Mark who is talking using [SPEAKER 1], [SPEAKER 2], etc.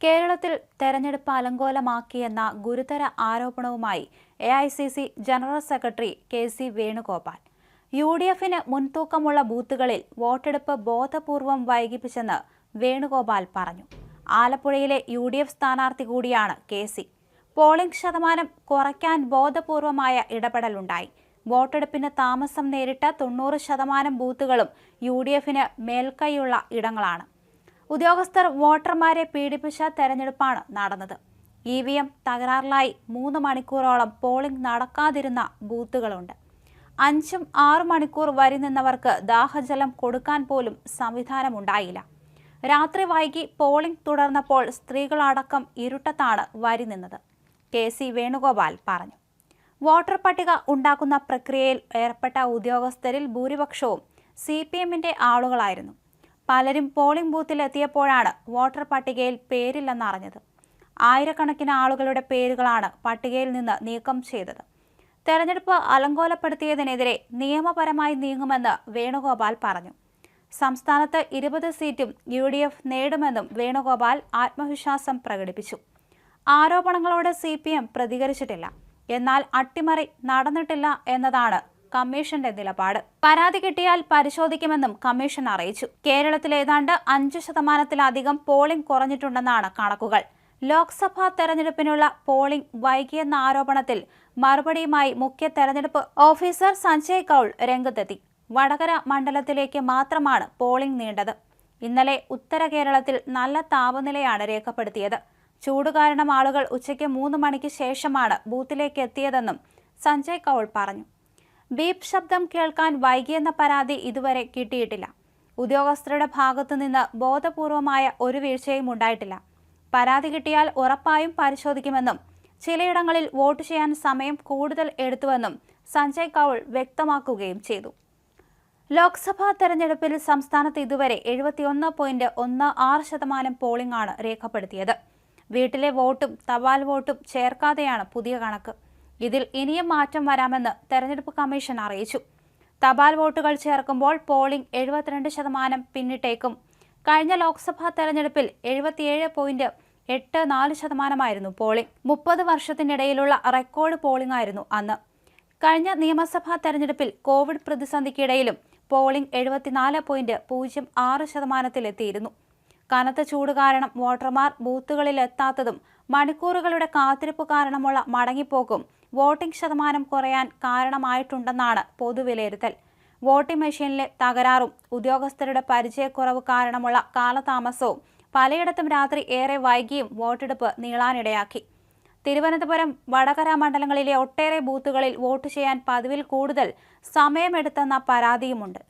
[SPEAKER 1] കേരളത്തിൽ തെരഞ്ഞെടുപ്പ് അലങ്കോലമാക്കിയെന്ന ഗുരുതര ആരോപണവുമായി A I C C general secretary K C Venugopal. U D എഫിന് മുൻതൂക്കമുള്ള ബൂത്തുകളിൽ വോട്ടെടുപ്പ് ബോധപൂർവം വൈകിപ്പിച്ചെന്ന് വേണുഗോപാൽ പറഞ്ഞു. ആലപ്പുഴയിലെ യു ഡി എഫ് സ്ഥാനാർത്ഥി കൂടിയാണ് കെ സി. പോളിംഗ് ശതമാനം കുറയ്ക്കാൻ ബോധപൂർവമായ ഇടപെടലുണ്ടായി. വോട്ടെടുപ്പിന് താമസം നേരിട്ട തൊണ്ണൂറ് ശതമാനം ബൂത്തുകളും യു ഡി എഫിന് മേൽക്കൈയുള്ള ഇടങ്ങളാണ്. ഉദ്യോഗസ്ഥർ വോട്ടർമാരെ പീഡിപ്പിച്ച തെരഞ്ഞെടുപ്പാണ് നടന്നത്. ഇ വി എം തകരാറിലായി മൂന്ന് മണിക്കൂറോളം പോളിംഗ് നടക്കാതിരുന്ന ബൂത്തുകളുണ്ട്. അഞ്ചും ആറു മണിക്കൂർ വരി നിന്നവർക്ക് ദാഹജലം കൊടുക്കാൻ പോലും സംവിധാനമുണ്ടായില്ല. രാത്രി വൈകി പോളിംഗ് തുടർന്നപ്പോൾ സ്ത്രീകളടക്കം ഇരുട്ടത്താണ് വരി നിന്നത്. കെ സി വേണുഗോപാൽ പറഞ്ഞു. വോട്ടർ പട്ടിക ഉണ്ടാക്കുന്ന പ്രക്രിയയിൽ ഏർപ്പെട്ട ഉദ്യോഗസ്ഥരിൽ ഭൂരിപക്ഷവും സി പി എമ്മിന്റെ ആളുകളായിരുന്നു. പലരും പോളിംഗ് ബൂത്തിൽ എത്തിയപ്പോഴാണ് വോട്ടർ പട്ടികയിൽ പേരില്ലെന്നറിഞ്ഞത്. ആയിരക്കണക്കിന് ആളുകളുടെ പേരുകളാണ് പട്ടികയിൽ നിന്ന് നീക്കം ചെയ്തത്. തെരഞ്ഞെടുപ്പ് അലങ്കോലപ്പെടുത്തിയതിനെതിരെ നിയമപരമായി നീങ്ങുമെന്ന് വേണുഗോപാൽ പറഞ്ഞു. സംസ്ഥാനത്ത് ഇരുപത് സീറ്റും യു ഡി എഫ് നേടുമെന്നും വേണുഗോപാൽ ആത്മവിശ്വാസം പ്രകടിപ്പിച്ചു. ആരോപണങ്ങളോട് സി പ്രതികരിച്ചിട്ടില്ല. എന്നാൽ അട്ടിമറി നടന്നിട്ടില്ല എന്നതാണ് കമ്മീഷന്റെ നിലപാട്. പരാതി കിട്ടിയാൽ പരിശോധിക്കുമെന്നും കമ്മീഷൻ അറിയിച്ചു. കേരളത്തിൽ ഏതാണ്ട് അഞ്ചു ശതമാനത്തിലധികം പോളിംഗ് കുറഞ്ഞിട്ടുണ്ടെന്നാണ് കണക്കുകൾ. ലോക്സഭാ തെരഞ്ഞെടുപ്പിനുള്ള പോളിംഗ് വൈകിയെന്ന ആരോപണത്തിൽ മറുപടിയുമായി മുഖ്യ തെരഞ്ഞെടുപ്പ് ഓഫീസർ സഞ്ജയ് കൌൾ രംഗത്തെത്തി. വടകര മണ്ഡലത്തിലേക്ക് മാത്രമാണ് പോളിംഗ് നീണ്ടത്. ഇന്നലെ ഉത്തര കേരളത്തിൽ നല്ല താപനിലയാണ് രേഖപ്പെടുത്തിയത്. ചൂട് കാരണം ആളുകൾ ഉച്ചയ്ക്ക് മൂന്ന് മണിക്ക് ശേഷമാണ് ബൂത്തിലേക്ക് എത്തിയതെന്നും സഞ്ജയ് കൌൾ പറഞ്ഞു. ബീപ് ശബ്ദം കേൾക്കാൻ വൈകിയെന്ന പരാതി ഇതുവരെ കിട്ടിയിട്ടില്ല. ഉദ്യോഗസ്ഥരുടെ ഭാഗത്തുനിന്ന് ബോധപൂർവമായ ഒരു വീഴ്ചയും ഉണ്ടായിട്ടില്ല. പരാതി കിട്ടിയാൽ ഉറപ്പായും പരിശോധിക്കുമെന്നും ചിലയിടങ്ങളിൽ വോട്ട് ചെയ്യാൻ സമയം കൂടുതൽ എടുത്തുവെന്നും സഞ്ജയ് കൌൾ വ്യക്തമാക്കുകയും ചെയ്തു. ലോക്സഭാ തെരഞ്ഞെടുപ്പിൽ സംസ്ഥാനത്ത് ഇതുവരെ എഴുപത്തിയൊന്ന് പോയിന്റ് ഒന്ന് ആറ് ശതമാനം പോളിംഗ് ആണ് രേഖപ്പെടുത്തിയത്. വീട്ടിലെ വോട്ടും തപാൽ വോട്ടും ചേർക്കാതെയാണ് പുതിയ കണക്ക്. ഇതിൽ ഇനിയും മാറ്റം വരാമെന്ന് തെരഞ്ഞെടുപ്പ് കമ്മീഷൻ അറിയിച്ചു. തപാൽ വോട്ടുകൾ ചേർക്കുമ്പോൾ പോളിംഗ് എഴുപത്തിരണ്ട് ശതമാനം പിന്നിട്ടേക്കും. കഴിഞ്ഞ ലോക്സഭാ തെരഞ്ഞെടുപ്പിൽ എഴുപത്തിയേഴ് പോയിന്റ് എട്ട് നാല് ശതമാനമായിരുന്നു പോളിംഗ്. മുപ്പത് വർഷത്തിനിടയിലുള്ള റെക്കോർഡ് പോളിംഗ് ആയിരുന്നു അന്ന്. കഴിഞ്ഞ നിയമസഭാ തെരഞ്ഞെടുപ്പിൽ കോവിഡ് പ്രതിസന്ധിക്കിടയിലും പോളിംഗ് എഴുപത്തിനാല് പോയിന്റ് പൂജ്യം ആറ് ശതമാനത്തിലെത്തിയിരുന്നു. കനത്ത ചൂട് കാരണം വോട്ടർമാർ ബൂത്തുകളിൽ എത്താത്തതും മണിക്കൂറുകളുടെ കാത്തിരിപ്പ് കാരണമുള്ള മടങ്ങിപ്പോക്കും വോട്ടിംഗ് ശതമാനം കുറയാൻ കാരണമായിട്ടുണ്ടെന്നാണ് പൊതുവിലയിരുത്തൽ. വോട്ടിംഗ് മെഷീനിലെ തകരാറും ഉദ്യോഗസ്ഥരുടെ പരിചയക്കുറവ് കാരണമുള്ള കാലതാമസവും പലയിടത്തും രാത്രി ഏറെ വൈകിയും വോട്ടെടുപ്പ് നീളാനിടയാക്കി. തിരുവനന്തപുരം വടകര മണ്ഡലങ്ങളിലെ ഒട്ടേറെ ബൂത്തുകളിൽ വോട്ട് ചെയ്യാൻ പതിവിൽ കൂടുതൽ സമയമെടുത്തെന്ന പരാതിയുമുണ്ട്.